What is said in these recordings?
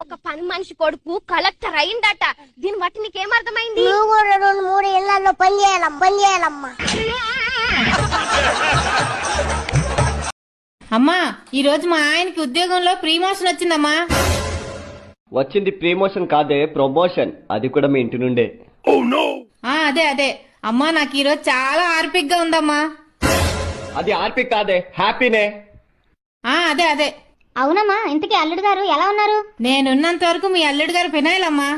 ఒక పని మనిషి కొడుకు కలెక్టర్ అయిందట. దీన్ని బట్టి నీకేం అర్థమైంది? నువ్వు రెండు మూడు ఇళ్ళలో పని చేయాలమ్మా పని చేయాలమ్మా. అమ్మా ఈ రోజు మా ఆయనకి ఉద్యోగంలో ప్రీమోషన్ వచ్చిందమ్మా. వచ్చింది ప్రమోషన్ కాదే ప్రమోషన్. అది కూడా మీ ఇంటి నుండే. ఆ అదే అదే. అమ్మా నాకు ఈ రోజు చాలా ఆర్పిక్గా ఉందమ్మా. అది ఆర్పి కాదే హ్యాపీనే. ఆ అదే అదే. అవునమ్మా ఇంతకీ అల్లుడు గారు ఎలా ఉన్నారు? నేనున్నంత వరకు మీ అల్లుడు గారు ఫినాయిల్ అమ్మా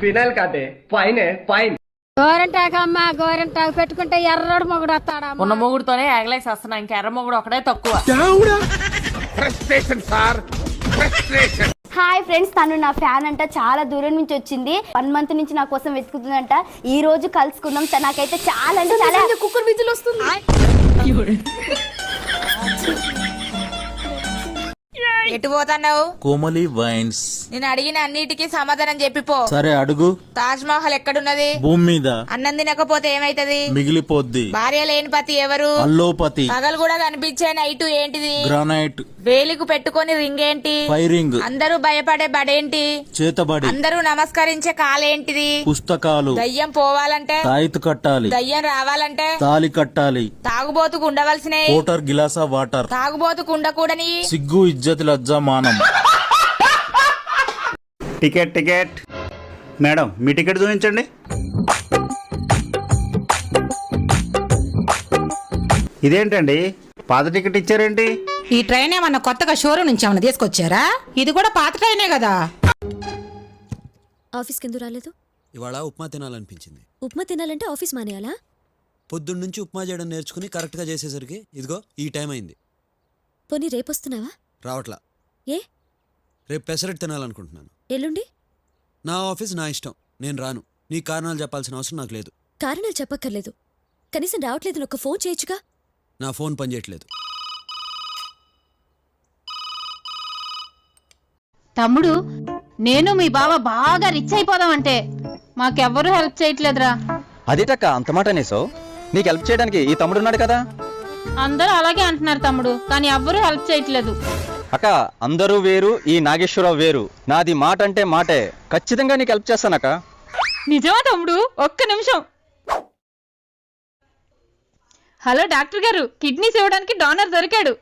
ఫినాయిల్ కాదే ఫైనే ఫైన్. గోరంటాకు అమ్మా గోరంటాకు పెట్టుకుంటే ఎర్రడు మొగుడు వస్తాడా ఉన్న మొగుడుతోనే ఎగలేసి వస్తున్నా ఇంక ఎర్ర మొగుడు ఒకటే తక్కువ. హాయ్ ఫ్రెండ్స్ తను నా ఫ్యాన్ అంట చాలా దూరం నుంచి వచ్చింది. వన్ మంత్ నుంచి నా కోసం వెతుకుతుందంట. ఈ రోజు కలుసుకున్నాం తన నాకైతే చాలా అంటే చాలా కుక్కర్ విజులు వస్తుంది? ఎటు పోతున్నావు? కోమలి వైన్స్. నేను అడిగిన అన్నిటికీ సమాధానం చెప్పిపో సరే అడుగు. తాజ్ మహల్ ఎక్కడున్నది? భూమి మీద. అన్నం తినకపోతే ఏమైతది? మిగిలిపోద్ది. భార్య లేని పతి ఎవరు? అల్లోపతి. పగలు కూడా కనిపించే నైట్ ఏంటిది? గ్రానైట్. వేలికు పెట్టుకొని రింగ్ ఏంటి ఫైరింగ్. అందరూ భయపడే బడేంటి? చేతబడి. అందరూ నమస్కరించే కాలేంటిది? పుస్తకాలు. దయ్యం పోవాలంటే? తాయితు కట్టాలి. దయ్యం రావాలంటే? తాలి కట్టాలి. తాగుబోతుకు ఉండవలసినవి కోటర్ గిలాసా వాటర్. తాగుబోతుకు ఉండకూడని సిగ్గు ఇజ్జతి లజ్జా మానం టికెట్ టికెట్. మేడం మీ టికెట్ చూపించండి. ఇదేంటండి? పాత టికెట్ ఇచ్చారేంటి? ఈ ట్రైన్ ఏమన్నా కొత్తగా షోరూమ్ నుంచి ఏమన్నా తీసుకొచ్చారా? ఇది కూడా పాత ట్రైనే కదా. ఆఫీస్కి ఎందుకు రాలేదు? ఇవాళ ఉప్మా తినాలనిపించింది. ఉప్మా తినాలంటే ఆఫీస్ మానేయాలా? పొద్దున్నుంచి ఉప్మా చేయడం నేర్చుకుని కరెక్ట్గా చేసేసరికి ఇదిగో ఈ టైం అయింది. పోనీ రేపొస్తున్నావా? రావట్లా. ఏ? రేపు పెసరెట్ తినాలనుకుంటున్నాను. ఎల్లుండి? నా ఆఫీస్ నా ఇష్టం. నేను రాను. నీ కారణాలు చెప్పాల్సిన అవసరం నాకు లేదు. కారణాలు చెప్పక్కర్లేదు. కనీసం రావట్లేదు ఒక ఫోన్ చేయొచ్చుగా? నా ఫోన్ పనిచేయట్లేదు. తమ్ముడు నేను మీ బావ బాగా రిచ్ అయిపోదాం అంటే మాకెవ్వరూ హెల్ప్ చేయట్లేదురా. అదేటక్క? అంత మాట అనేసావు నీకు హెల్ప్ చేయడానికి ఈ తమ్ముడు ఉన్నాడు కదా? అందరూ అలాగే అంటున్నారు తమ్ముడు కానీ ఎవ్వరూ హెల్ప్ చేయట్లేదు. అక్క అందరూ వేరు ఈ నాగేశ్వరరావు వేరు. నాది మాట అంటే మాటే. ఖచ్చితంగా నీకు హెల్ప్ చేస్తానక్క నిజమా తమ్ముడు? ఒక్క నిమిషం. హలో డాక్టర్ గారు కిడ్నీస్ ఇవ్వడానికి డోనర్ దొరికాడు.